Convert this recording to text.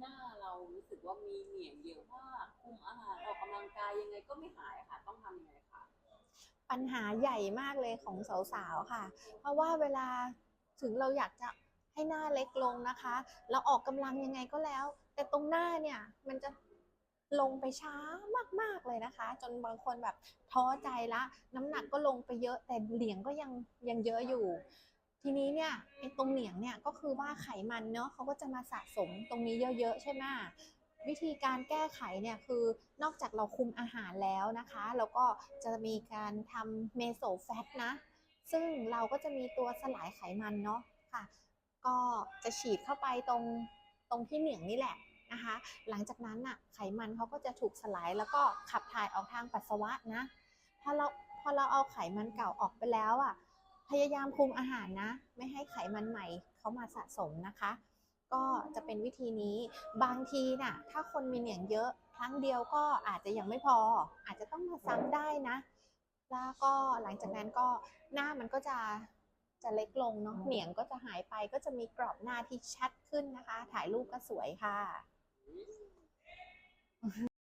หน้าเรารู้สึกว่ามีเหนียงเยอะมากคุมอาหารออกกำลังกายยังไงก็ไม่หายค่ะ ต้องทำยังไงคะปัญหาใหญ่มากเลยของสาวๆค่ะ เพราะว่าเวลาถึงเราอยากจะให้หน้าเล็กลงนะคะ เราออกกำลังยังไงก็แล้ว แต่ตรงหน้าเนี่ยมันจะลงไปช้ามากๆเลยนะคะ จนบางคนแบบท้อใจละ น้ำหนักก็ลงไปเยอะแต่เหลียงก็ยังยังเยอะอยู่ ทีนี้เนี่ยไอ้ตรงเหลียงเนี่ยก็คือว่าไขมันเนาะเขาก็จะมาสะสมตรงนี้เยอะๆใช่ไหมวิธีการแก้ไขเนี่ยคือนอกจากเราคุมอาหารแล้วนะคะแล้วก็จะมีการทำเมโซแฟตนะ ซึ่งเราก็จะมีตัวสลายไขมันเนาะค่ะ ก็จะฉีดเข้าไปตรงตรงที่เหนียงนี่แหละนะคะ หลังจากนั้นน่ะไขมันเขาก็จะถูกสลายแล้วก็ขับถ่ายออกทางปัสสาวะนะพอเราพอเราเอาไขมันเก่าออกไปแล้วอะ พยายามคุมอาหารนะ ไม่ให้ไขมันใหม่เขามาสะสมนะคะ ก็จะเป็นวิธีนี้บางทีน่ะถ้าคนมีเหนียงเยอะครั้งเดียวก็อาจจะยังไม่พอ อาจจะต้องมาซ้ำได้นะ แล้วก็หลังจากนั้นก็หน้ามันก็จะจะเล็กลงเนาะเหนียงก็จะหายไปก็จะมีกรอบหน้าที่ชัดขึ้นนะคะ ถ่ายรูปก็สวยค่ะ